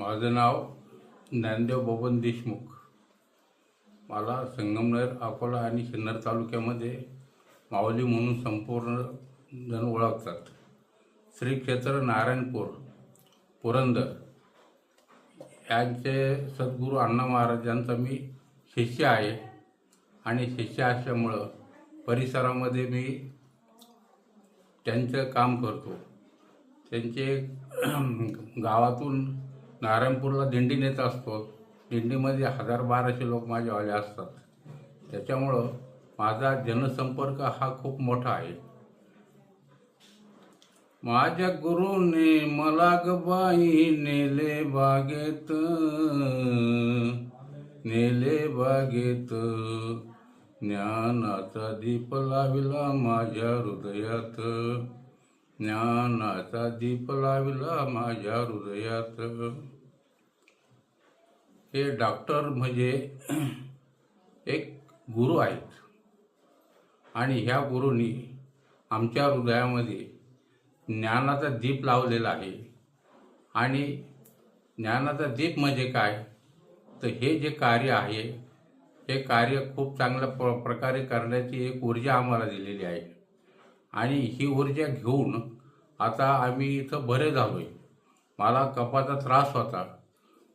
माझं नाव ज्ञानदेव बबन देशमुख. मला संगमनेर अकोला आणि सिन्नर तालुक्यामध्ये माऊली म्हणून संपूर्ण जण ओळखतात. श्री क्षेत्र नारायणपूर पुरंदर. यांचे सद्गुरू अण्णा महाराजांचा मी शिष्य आहे आणि शिष्य असल्यामुळं परिसरामध्ये मी त्यांचं काम करतो. त्यांचे गावातून नारायणपूरला दिंडी नेत असतो. दिंडीमध्ये हजार बाराशे लोक माझ्यावाले असतात. त्याच्यामुळं माझा जनसंपर्क हा खूप मोठा आहे. माझ्या गुरुने मला गबाई नेले बागेत नेले बागेत. ज्ञानाचा दीप लाविला माझ्या हृदयात. ज्ञानाचा दीप लाविला माझ्या हृदयात. हे डॉक्टर म्हणजे एक गुरु आहेत. आणि ह्या गुरुनी आमच्या हृदयामध्ये ज्ञानाचा दीप लावलेला आहे. आणि ज्ञानाचा दीप म्हणजे काय? तर हे जे कार्य आहे हे कार्य खूप चांगल्या प्र प्रकारे करण्याची एक ऊर्जा आम्हाला दिलेली आहे. आणि ही ऊर्जा घेऊन आता आम्ही इथं बरे झालो आहे मला कपाचा त्रास होता.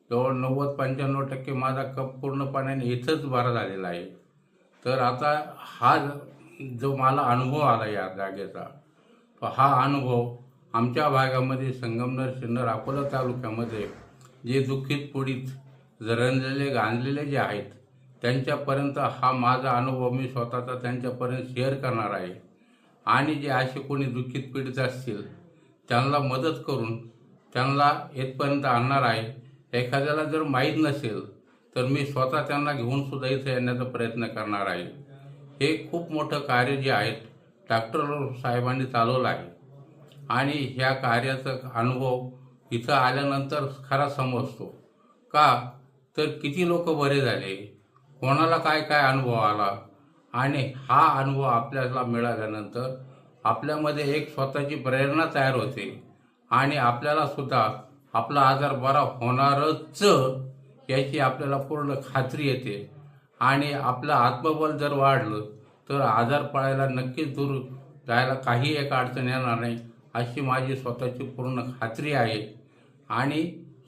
जवळ नव्वद पंच्याण्णव टक्के माझा कप पूर्ण पाण्याने इथंच बरा झालेला आहे. तर आता हा जो मला अनुभव आला या जागेचा तो हा अनुभव आमच्या भागामध्ये संगमनेर सिन्नर अकोला तालुक्यामध्ये जे दुःखित पुढीत जरंजलेले गांजलेले जे आहेत त्यांच्यापर्यंत हा माझा अनुभव मी स्वतःचा त्यांच्यापर्यंत शेअर करणार आहे. आणि जे असे कोणी दुःखित पीडित असतील त्यांना मदत करून त्यांना येथपर्यंत आणणार आहे. एखाद्याला जर माहीत नसेल तर मी स्वतः त्यांना घेऊन सुद्धा इथं येण्याचा प्रयत्न करणार आहे. हे खूप मोठं कार्य जे आहे डॉक्टर साहेबांनी चालवलं आहे. आणि ह्या कार्याचा अनुभव इथं आल्यानंतर खरा समजतो. का? तर किती लोक बरे झाले? कोणाला काय काय अनुभव आला? आणि हा अनुभव आपल्याला मिळाल्यानंतर आपल्यामध्ये एक स्वतःची प्रेरणा तयार होते. आणि आपल्याला सुद्धा आपला आजार बरा होणारच याची आपल्याला पूर्ण खात्री येते. आणि आपलं आत्मबल जर वाढलं तर आजार पळायला नक्कीच दूर जायला काही एक अडचण येणार नाही अशी माझी स्वतःची पूर्ण खात्री आहे. आणि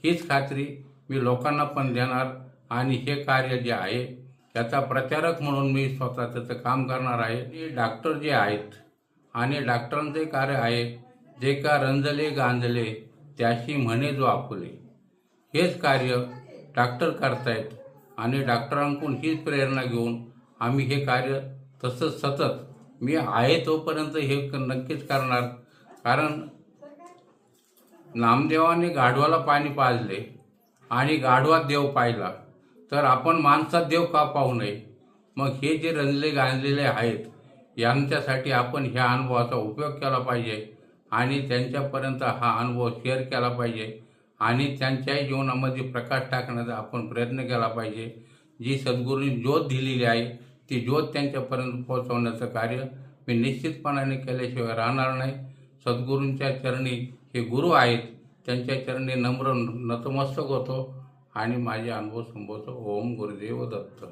हीच खात्री मी लोकांना पण देणार आणि हे कार्य जे आहे त्याचा प्रचारक म्हणून मी स्वतः त्याचं काम करणार आहे. हे डॉक्टर जे आहेत आणि डॉक्टरांचे कार्य आहे जे का रंजले गांजले त्याशी म्हणे जो आपुले. हेच कार्य डॉक्टर करतायत आणि डॉक्टरांकडून हीच प्रेरणा घेऊन आम्ही हे कार्य तसंच सतत मी आहे तोपर्यंत हे नक्कीच करणार. कारण नामदेवाने गाढवाला पाणी पाजले आणि गाढवात देव पाहिला. तर आपण माणसात देव का पाहू नये? मग हे जे रंजले गांजलेले आहेत यांच्यासाठी आपण ह्या अनुभवाचा उपयोग केला पाहिजे आणि त्यांच्यापर्यंत हा अनुभव शेअर केला पाहिजे आणि त्यांच्याही जीवनामध्ये प्रकाश टाकण्याचा आपण प्रयत्न केला पाहिजे. जी सद्गुरूंनी ज्योत दिलेली आहे ती ज्योत त्यांच्यापर्यंत पोहोचवण्याचं कार्य मी निश्चितपणाने केल्याशिवाय राहणार नाही. सद्गुरूंच्या चरणी हे गुरु आहेत त्यांच्या चरणी नम्र नतमस्तक होतो. आणि माझे अनुभव संभवतो ओम गुरुदेव दत्त.